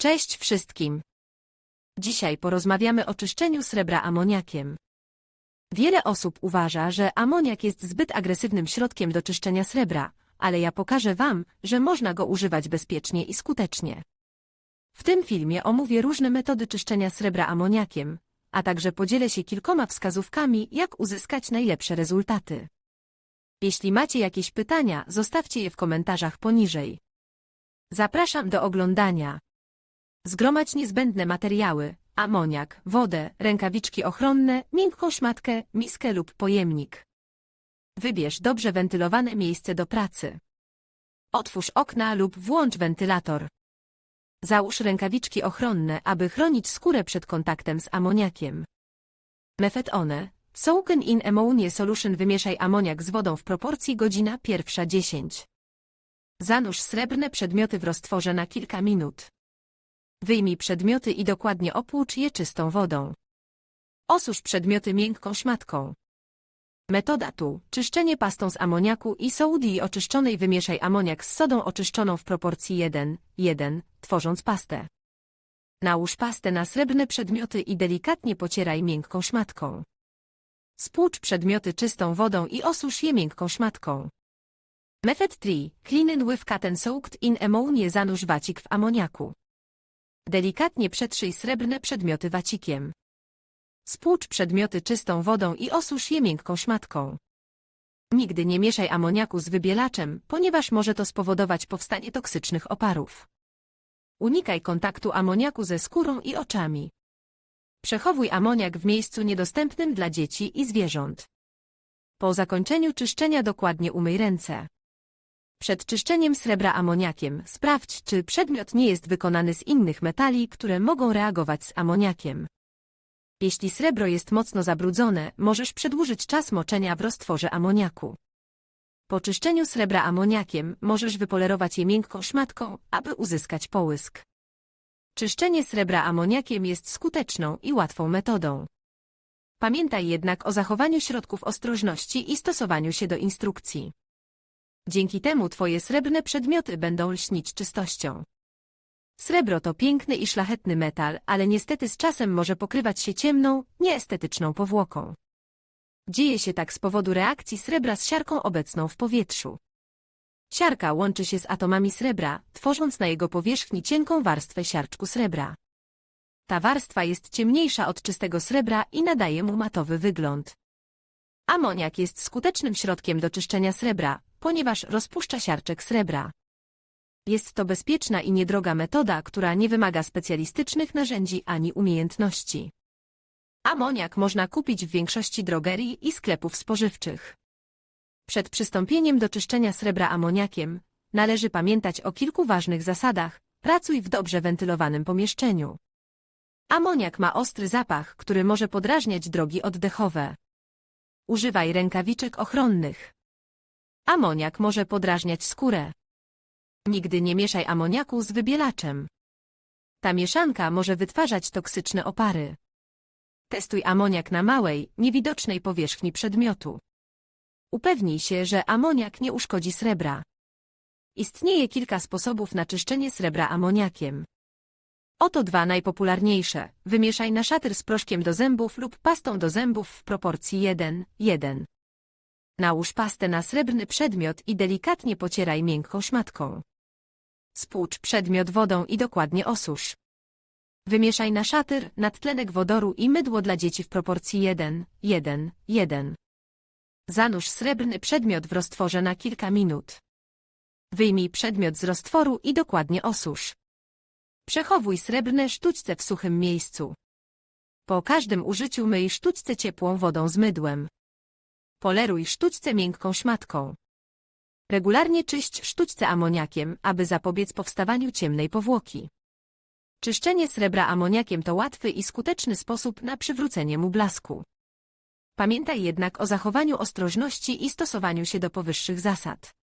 Cześć wszystkim. Dzisiaj porozmawiamy o czyszczeniu srebra amoniakiem. Wiele osób uważa, że amoniak jest zbyt agresywnym środkiem do czyszczenia srebra, ale ja pokażę Wam, że można go używać bezpiecznie i skutecznie. W tym filmie omówię różne metody czyszczenia srebra amoniakiem, a także podzielę się kilkoma wskazówkami, jak uzyskać najlepsze rezultaty. Jeśli macie jakieś pytania, zostawcie je w komentarzach poniżej. Zapraszam do oglądania. Zgromadź niezbędne materiały, amoniak, wodę, rękawiczki ochronne, miękką szmatkę, miskę lub pojemnik. Wybierz dobrze wentylowane miejsce do pracy. Otwórz okna lub włącz wentylator. Załóż rękawiczki ochronne, aby chronić skórę przed kontaktem z amoniakiem. Method one. Soaken in ammonia solution wymieszaj amoniak z wodą w proporcji godzina pierwsza 10. Zanurz srebrne przedmioty w roztworze na kilka minut. Wyjmij przedmioty i dokładnie opłucz je czystą wodą. Osusz przedmioty miękką szmatką. Metoda tu. Czyszczenie pastą z amoniaku i sodii oczyszczonej wymieszaj amoniak z sodą oczyszczoną w proporcji 1, 1, tworząc pastę. Nałóż pastę na srebrne przedmioty i delikatnie pocieraj miękką szmatką. Spłucz przedmioty czystą wodą i osusz je miękką szmatką. Method 3. Clean with cotton soaked in ammonia zanurz wacik w amoniaku. Delikatnie przetrzyj srebrne przedmioty wacikiem. Spłucz przedmioty czystą wodą i osusz je miękką szmatką. Nigdy nie mieszaj amoniaku z wybielaczem, ponieważ może to spowodować powstanie toksycznych oparów. Unikaj kontaktu amoniaku ze skórą i oczami. Przechowuj amoniak w miejscu niedostępnym dla dzieci i zwierząt. Po zakończeniu czyszczenia dokładnie umyj ręce. Przed czyszczeniem srebra amoniakiem sprawdź, czy przedmiot nie jest wykonany z innych metali, które mogą reagować z amoniakiem. Jeśli srebro jest mocno zabrudzone, możesz przedłużyć czas moczenia w roztworze amoniaku. Po czyszczeniu srebra amoniakiem możesz wypolerować je miękką szmatką, aby uzyskać połysk. Czyszczenie srebra amoniakiem jest skuteczną i łatwą metodą. Pamiętaj jednak o zachowaniu środków ostrożności i stosowaniu się do instrukcji. Dzięki temu Twoje srebrne przedmioty będą lśnić czystością. Srebro to piękny i szlachetny metal, ale niestety z czasem może pokrywać się ciemną, nieestetyczną powłoką. Dzieje się tak z powodu reakcji srebra z siarką obecną w powietrzu. Siarka łączy się z atomami srebra, tworząc na jego powierzchni cienką warstwę siarczku srebra. Ta warstwa jest ciemniejsza od czystego srebra i nadaje mu matowy wygląd. Amoniak jest skutecznym środkiem do czyszczenia srebra, ponieważ rozpuszcza siarczek srebra. Jest to bezpieczna i niedroga metoda, która nie wymaga specjalistycznych narzędzi ani umiejętności. Amoniak można kupić w większości drogerii i sklepów spożywczych. Przed przystąpieniem do czyszczenia srebra amoniakiem należy pamiętać o kilku ważnych zasadach. Pracuj w dobrze wentylowanym pomieszczeniu. Amoniak ma ostry zapach, który może podrażniać drogi oddechowe. Używaj rękawiczek ochronnych. Amoniak może podrażniać skórę. Nigdy nie mieszaj amoniaku z wybielaczem. Ta mieszanka może wytwarzać toksyczne opary. Testuj amoniak na małej, niewidocznej powierzchni przedmiotu. Upewnij się, że amoniak nie uszkodzi srebra. Istnieje kilka sposobów na czyszczenie srebra amoniakiem. Oto dwa najpopularniejsze. Wymieszaj na szatyr z proszkiem do zębów lub pastą do zębów w proporcji 1, 1. Nałóż pastę na srebrny przedmiot i delikatnie pocieraj miękką szmatką. Spłucz przedmiot wodą i dokładnie osusz. Wymieszaj na szatyr, nadtlenek wodoru i mydło dla dzieci w proporcji 1, 1, 1. Zanurz srebrny przedmiot w roztworze na kilka minut. Wyjmij przedmiot z roztworu i dokładnie osusz. Przechowuj srebrne sztućce w suchym miejscu. Po każdym użyciu myj sztućce ciepłą wodą z mydłem. Poleruj sztućce miękką szmatką. Regularnie czyść sztućce amoniakiem, aby zapobiec powstawaniu ciemnej powłoki. Czyszczenie srebra amoniakiem to łatwy i skuteczny sposób na przywrócenie mu blasku. Pamiętaj jednak o zachowaniu ostrożności i stosowaniu się do powyższych zasad.